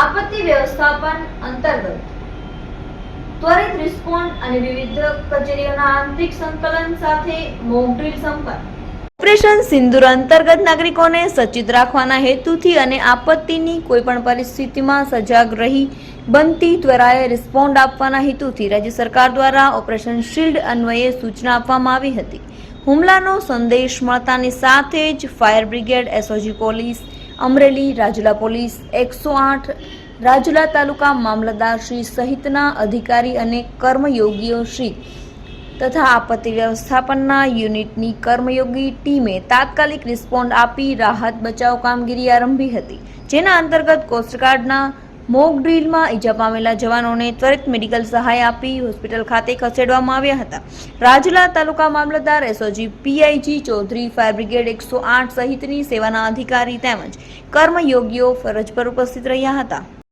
આપત્તિ વ્યવસ્થાપન અંતર્ગત ત્વરિત રિસ્પોન્ડ અને વિવિધ કચેરીઓના આંતરિક સંકલન સાથે મોક ડ્રીલ ઓપરેશન સિંદુર અંતર્ગત નાગરિકોને સચેત રાખવાના હેતુથી અને આપત્તિની કોઈપણ પરિસ્થિતિમાં સજાગ રહી બનતી ત્વરાએ રિસ્પોન્ડ આપવાના હેતુથી રાજ્ય સરકાર દ્વારા ઓપરેશન શિલ્ડ અન્વયે સૂચના આપવામાં આવી હતી. હુમલાનો સંદેશ મળતાની સાથે જ fire brigade, SOG police Amreli Rajula police એકસો આઠ, રાજુલા તાલુકા મામલતદાર શ્રી સહિતના અધિકારી અને કર્મયોગીઓ શ્રી તથા આપત્તિ વ્યવસ્થાપનના યુનિટની કર્મયોગી ટીમે તાત્કાલિક રિસ્પોન્ડ આપી રાહત બચાવ કામગીરી આરંભી હતી, જેના અંતર્ગત કોસ્ટગાર્ડના મોક ડ્રીલમાં ઈજા પામેલા જવાનોને ત્વરિત મેડિકલ સહાય આપી હોસ્પિટલ ખાતે ખસેડવામાં આવ્યા હતા. Rajula taluka mamlatdar SOG PI G Chaudhary, fire brigade એકસો આઠ સહિતની સેવાના અધિકારી તેમજ કર્મયોગીઓ ફરજ પર ઉપસ્થિત રહ્યા હતા.